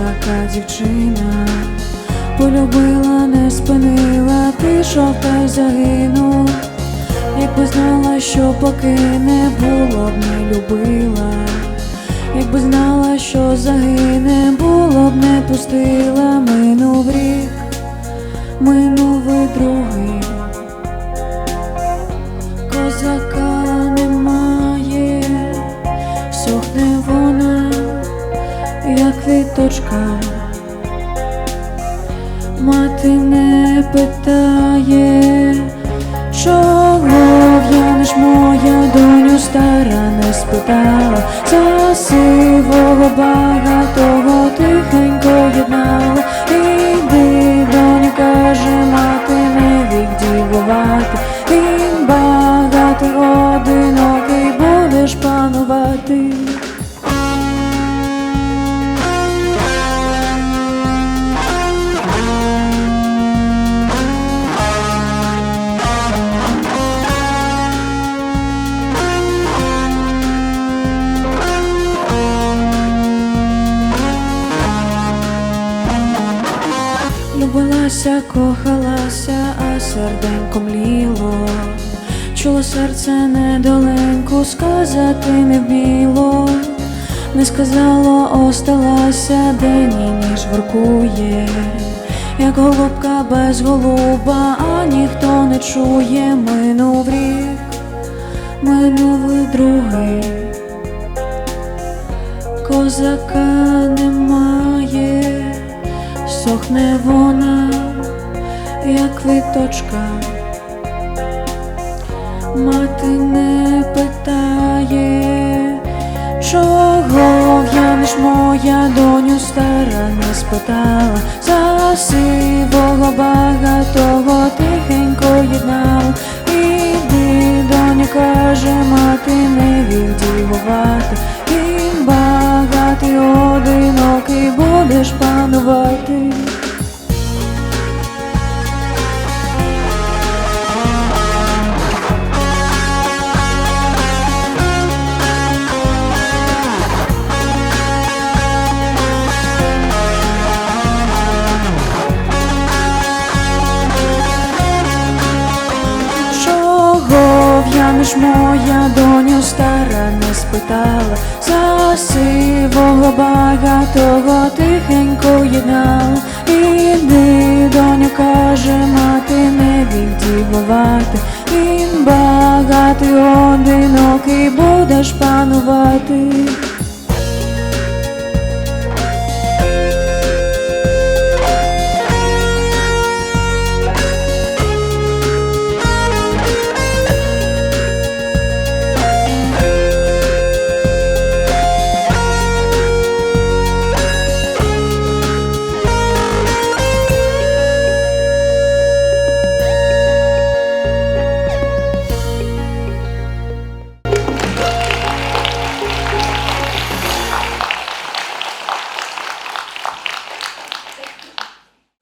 козака дівчина, полюбила, не спинила, пішов та й загинув. Якби знала, що поки не було б не любила. Якби знала, що загине, було б не пустила, квіточка. Мати не питає, чого в'янеш моя доню стара не спитала, за сивого багатого тихенько єднала. Іди, доню, каже, мати, не вік Любилася, кохалася, а серденько мліло. Чуло серце недоленьку, сказати не вміло, не сказало, осталася, день і ніж воркує, як голубка без голуба, а ніхто не чує, минув рік, минув другий, козака сохне вона, як квіточка, мати не питає, чого в'янеш моя доню стара не спитала, за сивого багатого тихенько єднала. Іди, доня, каже, мати не вік дівувати, він багатий одинокий будеш панувати. В'янеш моя доню стара не спитала, за сивого багатого тихенько єднала. Іди, доню, каже, мати, не відівувати, він багатий одинокий будеш панувати.